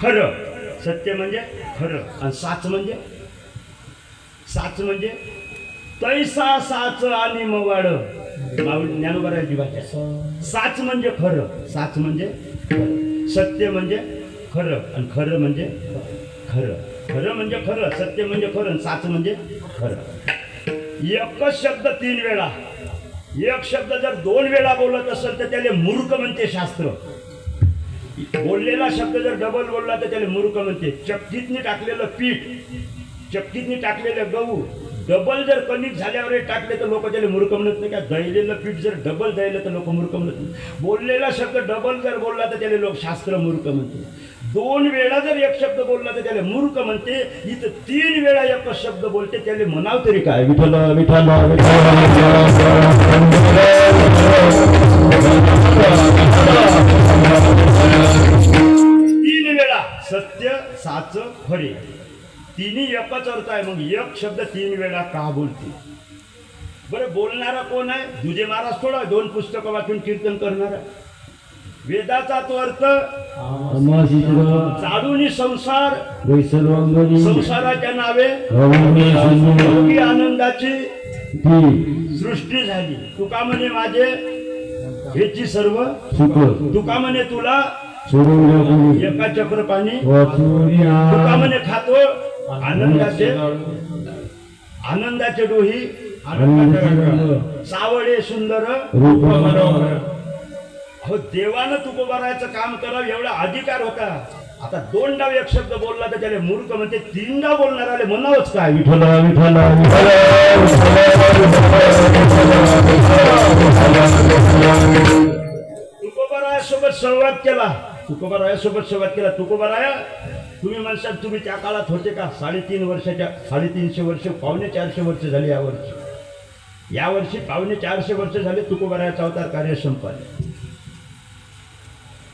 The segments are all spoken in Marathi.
खरं. सत्य म्हणजे खरं. आणि साच म्हणजे? साच म्हणजे? तैसा साच आणि मवाड माऊली ज्ञानोबराची भाषा साच म्हणजे खरं. साच म्हणजे सत्य म्हणजे खरं. आणि खरं म्हणजे खरं. खरं म्हणजे खरं. सत्य म्हणजे खरं. साच म्हणजे खरं. एकच शब्द तीन वेळा. एक शब्द जर दोन वेळा बोलत असेल तर त्याला मूर्ख म्हणते शास्त्र. बोललेला शब्द जर डबल बोलला तर त्याला मूर्ख म्हणते. चपटीतनी टाकलेलं पीठ चपटीतनी टाकलेलं गहू डबल जर कणिक झाल्यावर टाकले तर लोक त्याला मूर्ख म्हणत नाही. का दळलेलं पीठ जर डबल दळलं तर लोक मूर्ख म्हणत नाही. बोललेला शब्द डबल जर बोलला तर त्याला लोक शास्त्र मूर्ख म्हणते. दोन वेळा जर एक शब्द बोलला तर त्याला मूर्ख म्हणते. इथं तीन वेळा एक शब्द बोलते. त्याला म्हणाव तरी काय? विठल विठल विठल सत्य साच खरे. तिन्ही एकच अर्थ आहे. मग एक शब्द तीन वेळा का बोलते? बरं बोलणारा कोण आहे? दुजे महाराज थोडा दोन पुस्तकं वाचून कीर्तन करणारा. वेदाचा तो अर्थ चाडूनी संसार संसाराच्या नावे आनंदाची सृष्टी झाली. तुका म्हणे माझे हेची सर्व तुका म्हणे तुला सोडवण्यापूर्वी एका चक्र पाणी वाचून तुका म्हणे खातो आनंदाचे आनंदाचे डोही. सावळे सुंदर रूप हो देवानं तुकोबारायचं काम करावं एवढा अधिकार होता. आता दोन डाव एक शब्द बोलला तर त्याला मूर्ख म्हणते तीन डाव बोलणाराले म्हणावंच काय? विठ्ठल विठ्ठल. तुकोबारायासोबत संवाद केला. तुकोबारायासोबत संवाद केला. तुकोबाराया तुम्ही म्हणसाल तुम्ही त्या काळात होते का? साडेतीन वर्षाच्या साडेतीनशे वर्ष पावणे चारशे वर्ष झाले या वर्षी. या वर्षी पावणे चारशे वर्ष झाले तुकोबारायाचा अवतार कार्य संपले.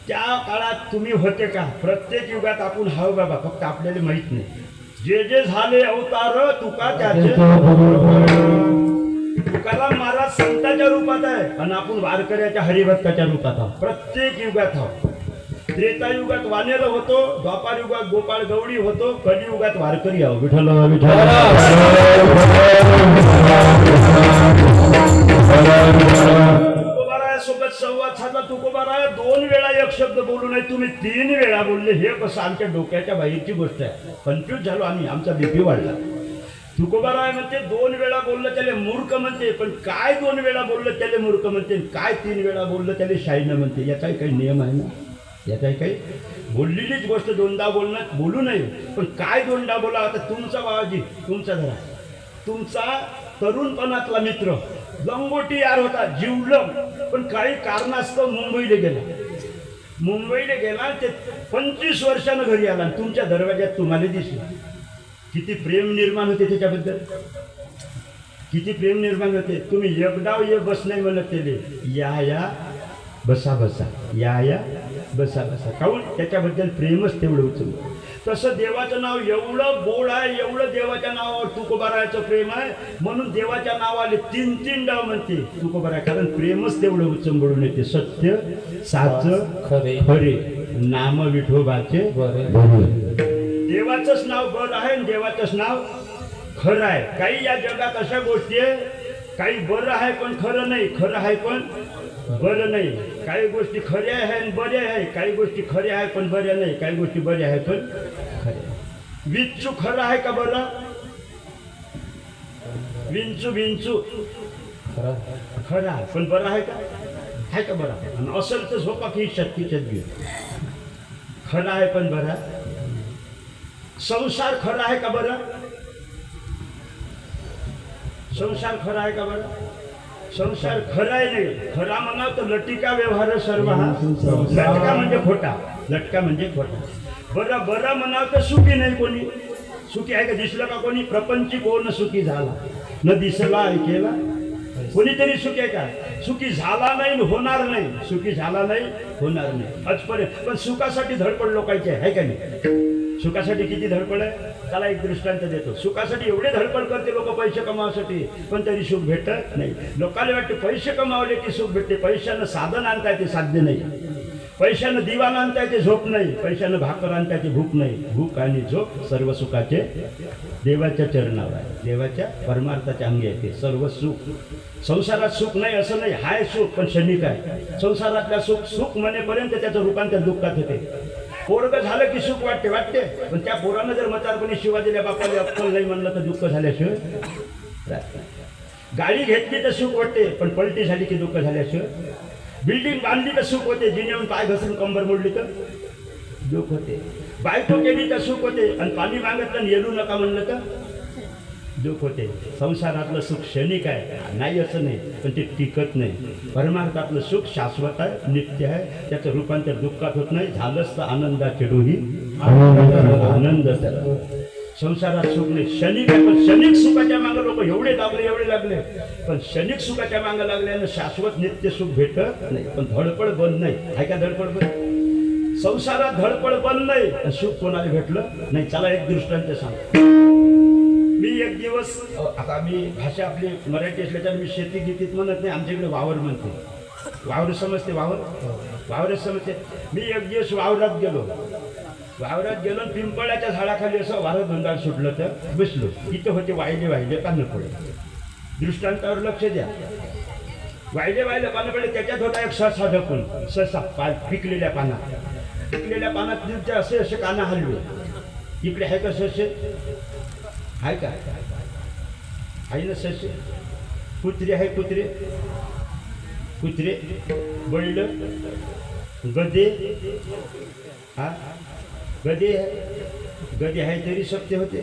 त्या काळात तुम्ही होते का? प्रत्येक युगात आपण हाव बाबा फक्त आपल्याला माहीत नाही. जे जे झाले अवतार तुका त्याचे तुकाराम महाराज संताच्या रूपात आहे. आणि आपण वारकऱ्याच्या हरिभक्ताच्या रूपात आहोत. प्रत्येक युगात आहोत. त्रेता युगात वानेर होतो द्वापार युगात गोपाळ गवडी होतो कलियुगात वारकरी आहो विठ्ठल तुकोबारायासोबत संवाद साधला तुकोबाराया दोन वेळा एक शब्द बोलू नये तुम्ही तीन वेळा बोलले हे कसं आमच्या डोक्याच्या बाहेरची गोष्ट आहे कन्फ्यूज झालो आम्ही आमचा बीपी वाढला तुकोबाराय म्हणते दोन वेळा बोललं त्याला मूर्ख म्हणते पण काय दोन वेळा बोललं त्याला मूर्ख म्हणते काय तीन वेळा बोललं त्याला शाईनं म्हणते याचाही काही नियम आहे ना याचाही काही बोललेलीच गोष्ट दोनदा बोलणं बोलू नये. पण काय दोनदा बोला? आता तुमचा बाबाजी तुमचा घरा तुमचा तरुणपणातला मित्र. लंगोटी यार होता जिवलम. पण काही कारणास्तव मुंबईला गेला. मुंबईला गेला ते पंचवीस वर्षानं घरी आला तुमच्या दरवाज्यात तुम्हाला दिसला. किती प्रेम निर्माण होते त्याच्याबद्दल. किती प्रेम निर्माण होते. तुम्ही एकडाव ये बस नाही म्हणत त्याले या या. बसा बसा. या या. बसा बसा. काऊन त्याच्याबद्दल प्रेमच तेवढं उचललं तसं देवाचं नाव एवढं गोड आहे एवढं देवाच्या नावावर तुकोबारायचं प्रेम आहे. म्हणून देवाच्या नावाले तीन तीन डाव म्हणते तुकोबाराय. कारण प्रेमच तेवढं उचंबळून येते. सत्य साच खरे. खरे. नाम विठोबाचे देवाचंच नाव बर आहे आणि देवाचंच नाव खरं आहे. काही या जगात अशा गोष्टी आहे काही बरं आहे पण खरं नाही. खरं आहे पण बरं नाही. काही गोष्टी खऱ्या आहे आणि बऱ्या आहे. काही गोष्टी खऱ्या आहे पण बऱ्या नाही. काही गोष्टी बऱ्या आहे पण खऱ्या विंचू खरं आहे का बरं? विंचू विंचू. खरं आहे. पण बरं आहे का? आहे का बरं? आणि असेल तर झोपा की शक्तीच्यात घेऊ खरं आहे पण बरं. संसार खरा आहे का बरं? संसार खरा आहे का बरं? संसार खरा आहे नाही खरा म्हणा तर लटिका व्यवहार सर्व हा. लटका म्हणजे खोटा. लटका म्हणजे खोटा. बरं बरं म्हणाव तर सुखी नाही कोणी. सुखी आहे का? दिसलं का कोणी? प्रपंची कोण सुखी झाला? न दिसला ऐकेला कोणीतरी सुखी आहे का? सुखी झाला नाही होणार नाही. सुखी झाला नाही होणार नाही. आजपर्यंत. पण सुखासाठी धडपड लोकांची आहे का नाही? सुखासाठी किती धडपड आहे? त्याला एक दृष्टांत देतो. सुखासाठी एवढे धडपड करते लोक पैसे कमावासाठी पण तरी सुख भेटत नाही. लोकांना वाटते पैसे कमावले की सुख भेटते. पैशानं साधन आणता येते साध्य नाही. पैशानं दिवाण आणता येते झोप नाही. पैशानं भाकर आणता येते भूक नाही. भूक आणि झोप सर्व सुखाचे देवाच्या चरणावर आहे. देवाच्या परमार्थाच्या अंगी येते सर्व सुख. संसारात सुख नाही असं नाही. हाय सुख पण क्षणिक आहे. संसारातल्या सुख सुख म्हणेपर्यंत त्याचं रूपांतर दुःखात होते. पोरग झालं की सुख वाटते वाटते. पण त्या पोरानं जर म्हातारपणी शिवा दिल्या बापाला अक्कल नाही म्हणलं तर दुःख झाल्याशिवाय? गाडी घेतली तर सुख वाटते पण पलटी झाली की दुःख झाल्याशिवाय? बिल्डिंग बांधली तर सुख होते जिनेऊन पाय घसरून कंबर मोडली तर? दुःख होते. बायको केली तर सुख होते आणि पाणी मागितलं आणि येलू नका म्हणलं तर? दुःख होते. संसारातलं सुख क्षणिक आहे. नाही असं नाही पण ते टिकत नाही. परमार्थातलं सुख शाश्वत आहे नित्य आहे. त्याचं रूपांतर दुःखात होत नाही. झालंच तर आनंदाचे डोही आनंद संसारात सुख नाही. क्षणिक आहे पण क्षणिक सुखाच्या मागे लोक एवढे लागले एवढे लागले. पण क्षणिक सुखाच्या मागे लागल्यानं शाश्वत नित्य सुख भेटत नाही. पण धडपड बंद नाही. आहे का धडपड बंद? संसारात धडपड बंद नाही. सुख कोणाला भेटलं? नाही. चला एक दृष्टांत सांग मी एक दिवस आता मी भाषा आपली मराठी असल्याच्यानं मी शेती गीतीत म्हणत नाही आमच्याकडे वावर म्हणते. वावर समजते वावर? वावर समजते. मी एक दिवस वावरात गेलो. वावरात गेलो पिंपळाच्या झाडाखाली असं वारं धुंदाळ सुटलं तर बसलो. इथं होते वाहिले वाहिले पानं दृष्टांतावर लक्ष द्या. वाहिले वाहिले पानं पडले त्याच्यात होता एक ससा ढकून ससा पा पिकलेल्या पानात. पिकलेल्या पानात असे असे काना हलवे. इकडे आहे का ससे आहे का? आहे ना ससे कुत्रे आहे कुत्रे? कुत्रे? बैल गदे? हा? गदे? आहे गदे आहे तरी सत्य होते.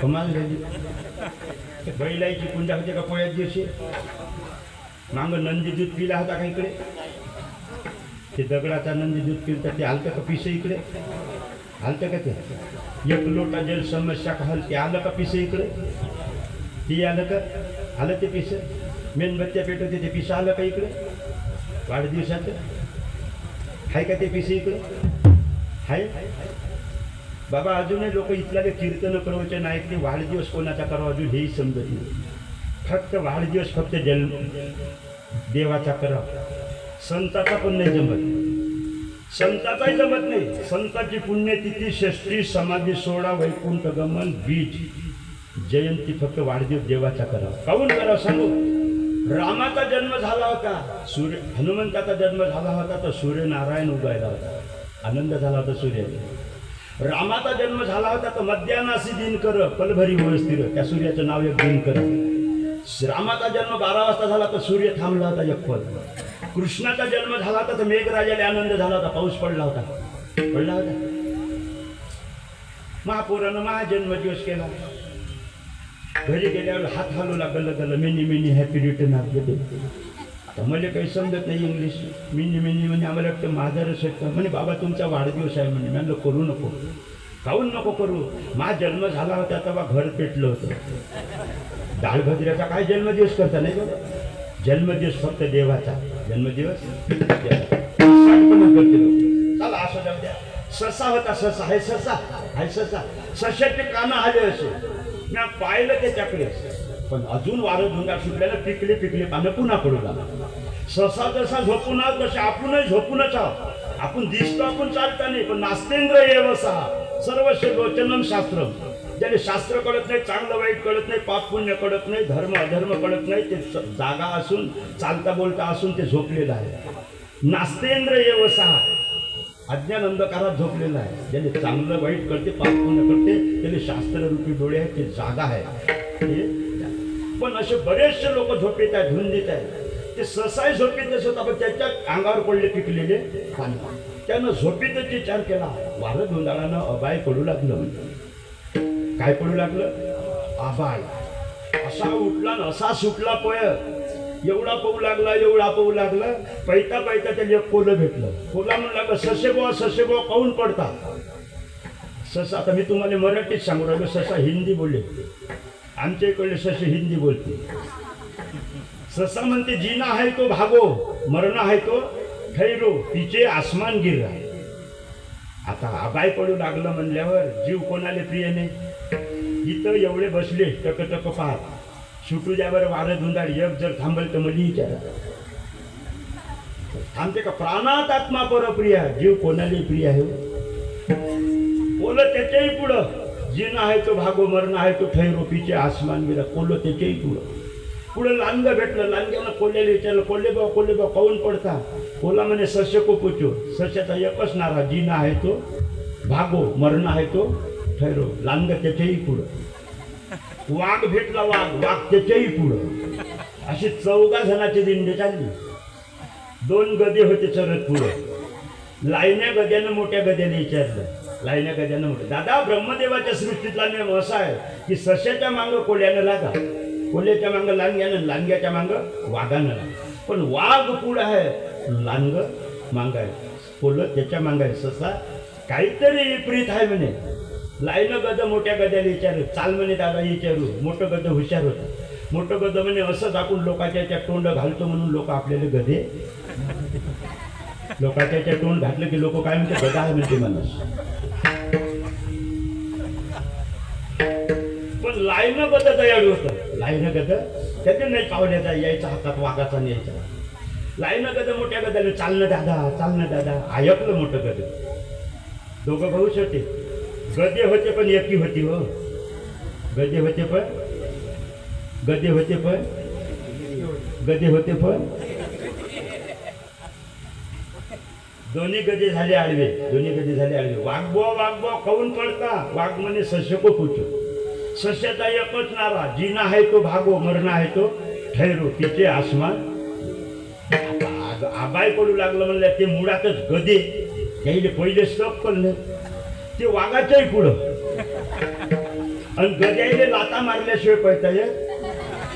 कमाल झाली. बैलाची कुंडा होते का पोळ्यात दिवशी? मांग नंदी दूध पिला होता का इकडे? ते दगडाचा नंदी दूध पिलं ते आलतं का पिसे इकडे? आलतं का ते एक लोटा जल समस्या का हलते? आलं का पिसे इकडे? ती आलं का? आलं ते पिसे? मेणबत्त्या पेटवते ते पिसं आलं का इकडे? वाढदिवसाचं? आहे का ते पिसे इकडे? आहे बाबा अजूनही लोक इथल्या कीर्तन प्रवचन नाहीत की वाढदिवस कोणाचा करावा? अजून हेही समजत नाही. फक्त वाढदिवस फक्त जन्म. देवाचा करावा. संताचा पण नाही जमत. संताचाही जमत नाही. संताची पुण्यतिथी षष्ठी समाधी सोळा वैकुंठ गमन बीज जयंती फक्त वाढदिवस देवाचा करा काऊन करा सांगू? रामाचा जन्म झाला होता. सूर्य हनुमंताचा जन्म झाला होता तर सूर्यनारायण उगायला होता. आनंद झाला होता सूर्य. रामाचा जन्म झाला होता तर मध्यानासी दिन कर पलभरी स्थिर. त्या सूर्याचं नाव एक दिन कर रामाचा जन्म बारा वाजता झाला तर सूर्य थांबला होता एक पल. कृष्णाचा जन्म झाला होता तर मेघराजाला आनंद झाला होता पाऊस पडला होता. पडला होता. महापुरानं महाजन्मदिवस केला घरी गेल्यावर हात हालू लागलं गल many many happy return of आता मला काही समजत नाही इंग्लिश. मिनी मिनी म्हणजे आम्हाला वाटतं माझारच वाटतं म्हणे बाबा तुमचा वाढदिवस आहे म्हणे. म्हणलं करू नको. काहून नको करू? माझा जन्म झाला होता तेव्हा घर पेटलं होतं. डाळ काय जन्मदिवस करता नाही बघा जन्मदिवस फक्त देवाचा. जन्मदिवस? चला असं द्या. ससा होता ससा हाय ससा हाय ससा सशाचे कानं आले असे. मी पाहिलं त्याच्याकडे. पण अजून वारं धुंदा सुटल्यानं पिकले पिकले पानं पुन्हा पडू लागला. ससा जसा झोपून आहोत तसे आपणही झोपूनच आहोत. आपण दिसतो आपण चालता नाही पण नास्तेंद्र येवसा. सर्वस्व लोचनम शास्त्रम. ज्याने शास्त्र कळत नाही चांगलं वाईट कळत नाही पाप पुण्य कळत नाही धर्म अधर्म कळत नाही ते स- जागा असून चालता बोलता असून ते झोपलेलं आहे. नास्तेंद्र येवसा अज्ञान अंधकारात झोपलेला आहे. ज्याने चांगलं वाईट करते पाप पुण्य करते त्याने शास्त्ररूपी डोळे आहेत ते जागा आहे. पण असे बरेचसे लोक झोपेत आहेत धुंदीत आहेत. ते ससाई झोपेत असत पण त्याच्या अंगावर पडले पिकलेले पाणी. त्यानं झोपेतच विचार केला वारं धुंदाळानं अबाय पडू लागलं. काय पडू लागलं? आबाळ असा उठला न असा सुटला पय एवढा पाऊ लागला एवढा पाऊ लागला. पैता पैता एक कोलं भेटलं. कोला म्हणून लागलं ससे बुवा ससे बुवा काऊन पडता? ससा आता मी तुम्हाला मराठीत सांगू राहिलो. ससा हिंदी बोलले. आमच्या इकडले ससे हिंदी बोलते ससा म्हणते जीना आहे तो भागो मरण आहे तो ठैरो तिचे आसमान गिर आता आबाय पडू लागलं म्हणल्यावर जीव कोणाला प्रिय नाही? इथं एवढे बसले टक टक पाहत सुटू वारं धुंदाड एक जर थांबल तर मला विचारा. थांबते का? प्राणात आत्मा परप्रिय जीव कोणालाही प्रिय आहे? बोल त्याच्याही पुढं. जिन आहे तो भागो मरण आहे तो ठै रोपीचे आसमान विरा कोल्ह त्याच्याही पुढं. पुढं लांग भेटलं लांग्यानं कोल्ह्याला विचारलं कोल्हे बा कोल्हे बा काऊन पडता? कोला म्हणे सस्य कोपूचो सस्याचा एकच नारा जीना आहे तो भागो मरण आहे तो ठरव लांग त्याच्याही पुढं. वाघ भेटला वाघ वाघ त्याच्याही पुढं. अशी चौदा जणाची दिंडी चालली. दोन गदे होते चरत पुढं. लाईन्या गद्यानं मोठ्या गद्याने विचारलं. लाईन्या गद्यानं मोठ्या दादा ब्रह्मदेवाच्या सृष्टीतला नियम असा आहे की सश्याच्या मागं कोल्यानं लागा. कोल्याच्या मागं लांग्यानं लांग्याच्या मागं वाघानं लागा. पण वाघ पुढं आहे लांग मांग कोलं त्याच्या मागं ससा काहीतरी विपरीत आहे म्हणे. लाईनं गद मोठ्या गद्याला विचारू चाल म्हणे दादा विचारू. मोठं गद हुशार होतं. मोठं गद म्हणे असं दाखवून लोकांच्या त्या तोंड घालतो म्हणून लोक आपल्याला गधे लोकाच्या त्या तोंड घातलं की लोक काय म्हणते? गदा आहे म्हणते माणूस. पण लाईनं गद दयाळू होतं. लाईनं गद त्याच्या नाही पावण्याचा यायचा हातात वाघाचा न्यायचा लाईनं गद मोठ्या गद्याला चालणं दादा चालणं दादा. ऐकलं मोठं गद. दोघं भाऊ होते गदे होते पण एकटी होती हो. गदे होते पण? गदे होते पण? गदे होते पण? दोन्ही गदे झाले आडवे. दोन्ही गदे झाले आडवे. वाघबो वाघबो काऊन पडता. वाघ म्हणे सस्यको पुचो सस्याचा एकच नारा जिना आहे तो भागो मरणा आहे तो ठैरो तिचे आसमान. आबाय पडू लागलं म्हणलं ते मुळातच गदे. त्याहिले पहिले स्टॉप पडलं. ते वाघाच्याही पुढं. आणि गजाईले लाता मारल्याशिवाय पळता येत?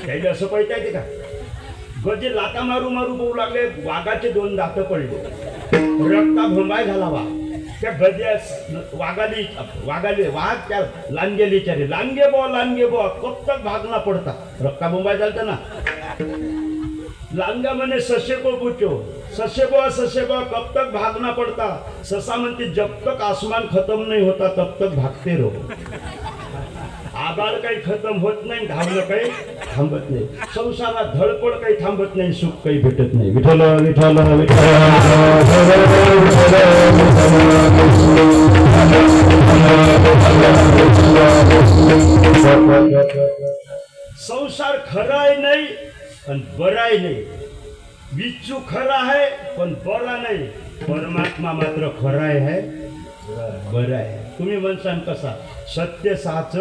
त्याला असं पळता येते का? गजे लाता मारू मारू बोलू लागले वाघाचे दोन दात पडले. रक्ता भोंबाय घालावा. त्या गद्यास वाघाली वाघाले वाघ त्या लांगेली विचारे लांडगे बो लांडगे बो फक्त भागला पडता. रक्ता भोंबाय झालता ना. लांगा म्हणे ससे को पूछो ससे बो ससे बो कब तक भागना पड़ता ससा म्हणते जब तक आसमान खत्म नहीं होता तब तक भागते रहो आबाळ काही खतम होत नाही धावलं काही थांबत नाही संसारात धडपड काही थांबत नाही सुख काही भेटत नाही विठ्ठल विठ्ठल विठ्ठल संसार खरा आहे नाही पण बराय आहे नाही. विच्चू खरा आहे पण बरा नाही. परमात्मा मात्र खरा आहे. बरं आहे तुम्ही म्हणसान कसा सत्य साच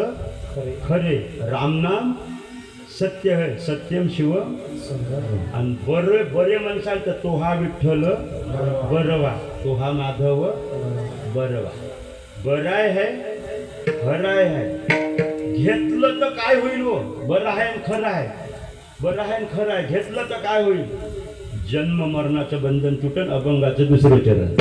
खरे रामनाम सत्य आहे सत्यम शिव. आणि बरे बरे म्हणसाल तर तो हा विठ्ठल बरवा. तो हा माधव बरवा. बराय आहे खराय आहे घेतलं तर काय होईल हो? बरं आहे आणि खरं आहे. बरं आहे खरं आहे. घेतलं तर काय होईल? जन्म मरणाचं बंधन तुटन अभंगाचं दुसरं चरण.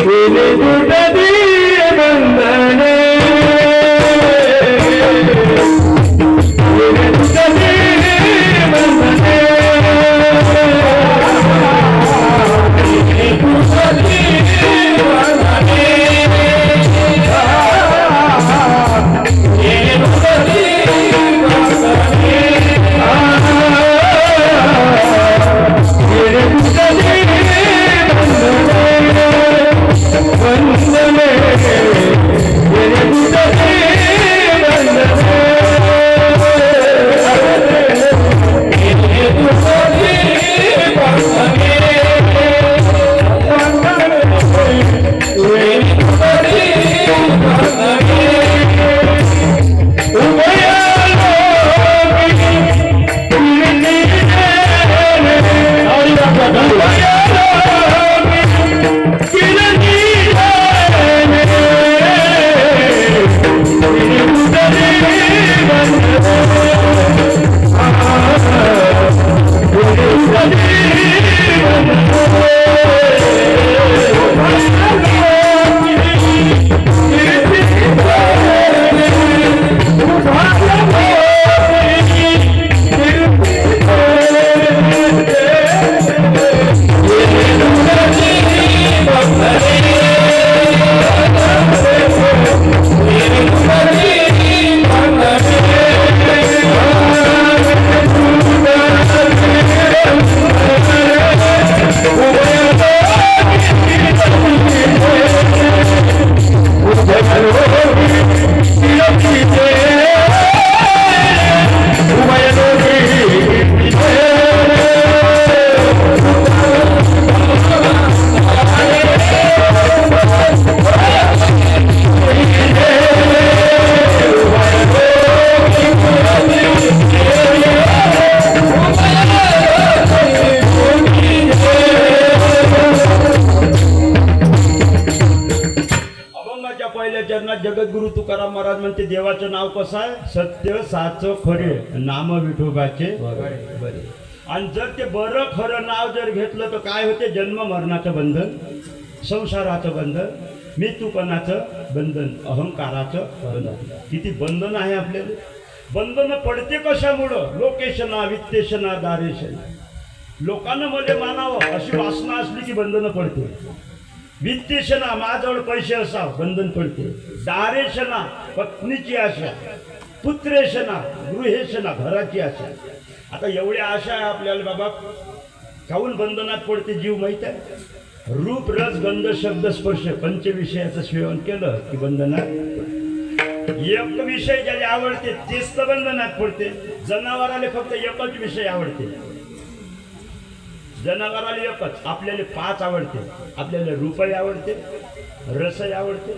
बरे आणि जर ते बरं खरं नाव जर घेतलं तर काय होते? जन्म मरणाचं बंधन संसाराचं बंधन मृत्यूपणाचं बंधन अहंकाराचं बंधन. किती बंधन आहे आपल्याला बंधन पडते कशामुळं? लोकेशना वित्तेशना दारेशना. लोकांना मध्ये मानावं अशी वासना असली की बंधनं पडते. वित्तेशना माझ्याजवळ पैसे असाव बंधन पडते. दारेशना पत्नीची आशा. पुत्रेशना गृहेशना घराची आशा. आता एवढ्या आशा आहे आपल्याला बाबा काहून बंधनात पडते जीव माहीत आहे? रूप रस गंध शब्द स्पर्श पंचविषयाचं सेवन केलं की बंधनात एक विषय ज्याला आवडते तेच तर बंधनात पडते. जनावराला फक्त एकच विषय आवडते. जनावराला एकच आपल्याला पाच आवडते. आपल्याला रूपही आवडते रसही आवडते.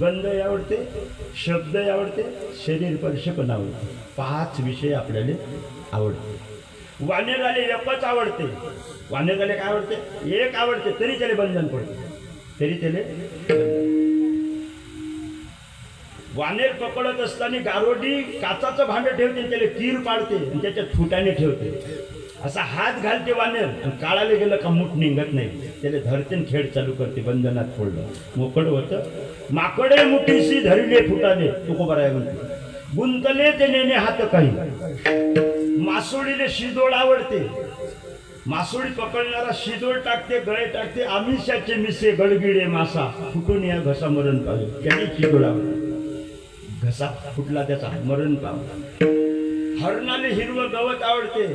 गंधही आवडते शब्दही आवडते शरीर स्पर्श पण आवडते पाच विषय आपल्याला आवडते. वानेगाले एकच आवडते. वानेगाले काय आवडते? एक आवडते तरी त्याला बंधन पडते. तरी त्याला वानेर पकडत असताना गारोडी काचाचं भांड ठेवते त्याला कीर पाडते आणि त्याच्या फुटाने ठेवते. असा हात घालते वानेर आणि काळाला गेलं का मूठ निघत नाही. त्याला धरते खेळ चालू करते बंधनात फोडलं. मोकड होतं. माकडे मुठीशी धरले फुटाले तुकोबर आहे म्हणते गुंतले ते नेणे हात काही. मासोळीले शिदोड आवडते. मासोळी पकडणारा शिदोड टाकते गळे टाकते. आमिषाचे मिसे गडगिडे मासा. फुटून या घसा मरण पावले त्याने शिदोड आवडते. घसा फुटला त्याचा मरण पावला हरणाले हिरवं गवत आवडते.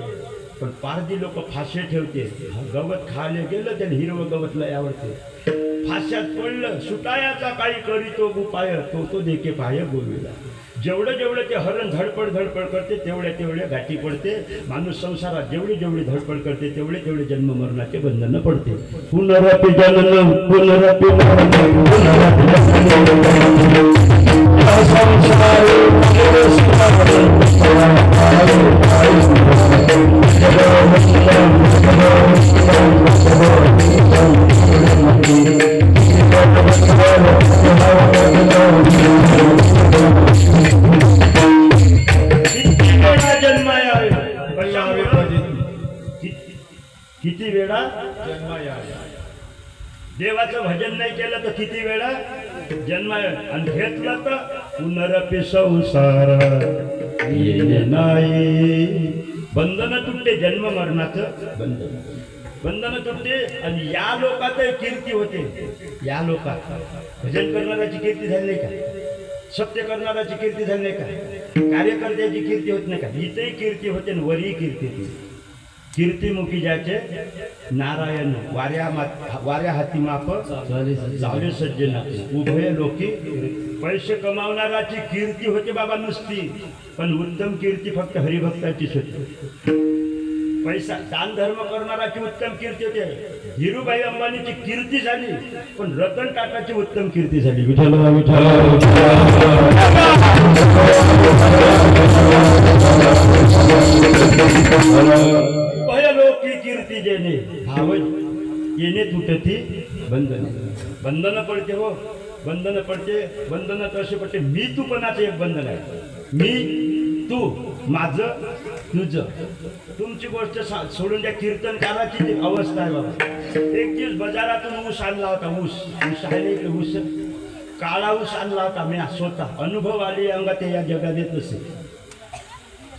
पण पारधी लोक फाशे ठेवते. गवत खायला गेलं त्याला हिरवं गवत लय आवडते. फाश्यात पडलं सुटायाचा काही करीतो उपाय तो तो देखे पाय गोविला. जेवढं जेवढं ते हरण धडपड धडपड करते तेवढ्या तेवढ्या गाठी पडते. माणूस संसारात जेवढी जेवढी धडपड करते तेवढे तेवढे जन्म मरणाचे पडते. पुनरपि जनन पुनरपि मरण किती वेळा? जन्माया किती- किती वेळा देवाचं भजन नाही केलं तर किती वेळा? जन्म आणि घेतलं तर पुनरपी संसार नाही. बंधन तुटते जन्म मरणाचं. बंधन बंधन तुटते आणि या लोकात कीर्ती होते. या लोकात. भजन करणाऱ्याची कीर्ती झाली नाही का? सत्य करणाऱ्याची कीर्ती झाली नाही का? कार्यकर्त्याची कीर्ती होत नाही का? इथेही कीर्ती होते आणि वरही कीर्ती होते. कीर्तिमुखी ज्याचे नारायण वाऱ्या वाऱ्या हाती माप जावे सज्जन उभय लोकी पैसे कमावणाराची कीर्ती होते बाबा नुसती. पण उत्तम कीर्ती फक्त हरिभक्ताचीच होती पैसा दान धर्म करणाराची उत्तम कीर्ती होते. धीरूभाई अंबानीची कीर्ती झाली पण रतन टाटाची उत्तम कीर्ती झाली. विठ्ठल विठ्ठल बंधन पडते हो. बंधन पडते बंधन कसे पडते. मी तू पणाचं एक बंधन आहे. मी तू माझं तुझ. तुमची गोष्ट सा- सोडून त्या कीर्तनकाराची अवस्था आहे बाबा एक दिवस बाजारातून ऊस आणला होता ऊस. ऊस आहे ऊस. काळा ऊस आणला होता मी स्वतः. अनुभव आली अंगात या जगात येत असे.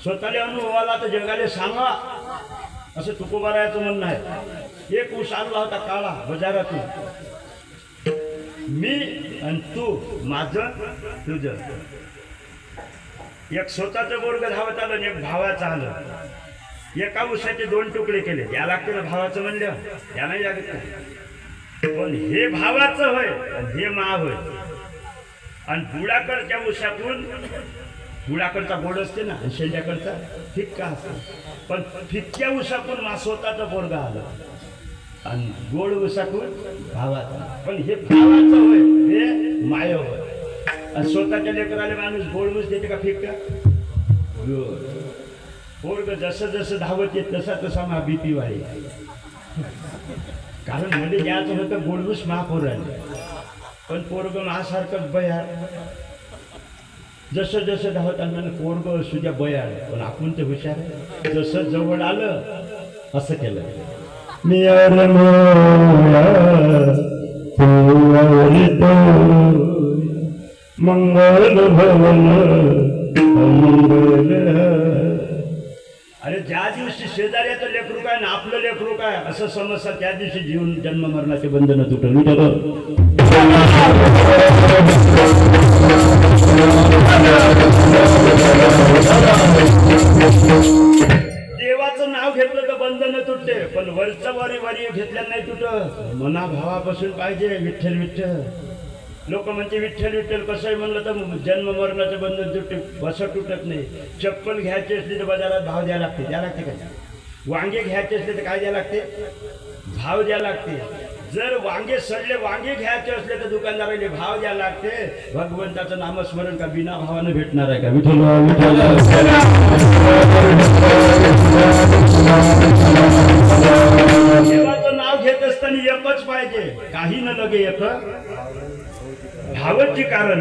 स्वतःला अनुभव आला तर जगाले सांगा. असं तुकोबारायचं म्हणणं आहे. एक ऊस आणला होता काळा बाजारातून. मी आणि तू माझं तुझं. एक स्वतःचं बोर्ग धावत आलं आणि एक भावाचं आलं. एका उसाचे दोन तुकडे केले. या लागते भावाचं म्हणलं या नाही लागत पण हे भावाचं होय आणि हे मा होय. आणि बुडाकडच्या उसातून बुडाकडचा गोड असते ना आणि शेंड्याकडचा फिक्का असतो. पण फिक्क्या उसातून मा स्वतःचं पोरगा आलं. आणि गोड उसातून भावाचा. पण हे भावाचं होय हे माय होय. आणि स्वतःच्या लेकराला माणूस गोड वस देते का फिक्का गोड. पोरग जसं जसं धावत येत तसा तसा मा बीपी वाढे कारण म्हणजे मध्ये द्यायचं होतं गोडूस महापौर आले पण पोरग माझ्यासारखंच बयार. जसं जसं धावत धावताना पोरग असू द्या बयार. पण आपण ते हुशार जसं जवळ आलं असं केलं. मंगल भवन मंगल अरे ज्या दिवशी शेजाऱ्याचं लेकरू काय ना आपलं लेकरू काय? असं समजतात त्या दिवशी जीवन जन्म मरणाचे बंधन तुटल. मी घेतलं तर बंधन तुटते. पण वरचा वारी वारी घेतल्या नाही तुटत. मना भावापासून पाहिजे विठ्ठल विठ्ठल. लोक म्हणजे विठ्ठल विठ्ठल कसंही म्हणलं तर जन्म मरणाचं बंधन तुटते. बसं तुटत नाही. चप्पल घ्यायची असली तर बाजारात भाव द्यायला लागते. द्या लागते का? वांगे घ्यायचे असले तर काय द्यायला लागते? भाव द्यायला लागते. जर वांगे सडले वांगे घ्यायचे असले तर दुकानदाराने भाव द्यायला लागते. भगवंताचं नामस्मरण का बिना भावानं भेटणार आहे का? विठ्ठल विठ्ठल. देवाचं नाव घेत असताना एकच पाहिजे. काही न लगे एक भावची कारण.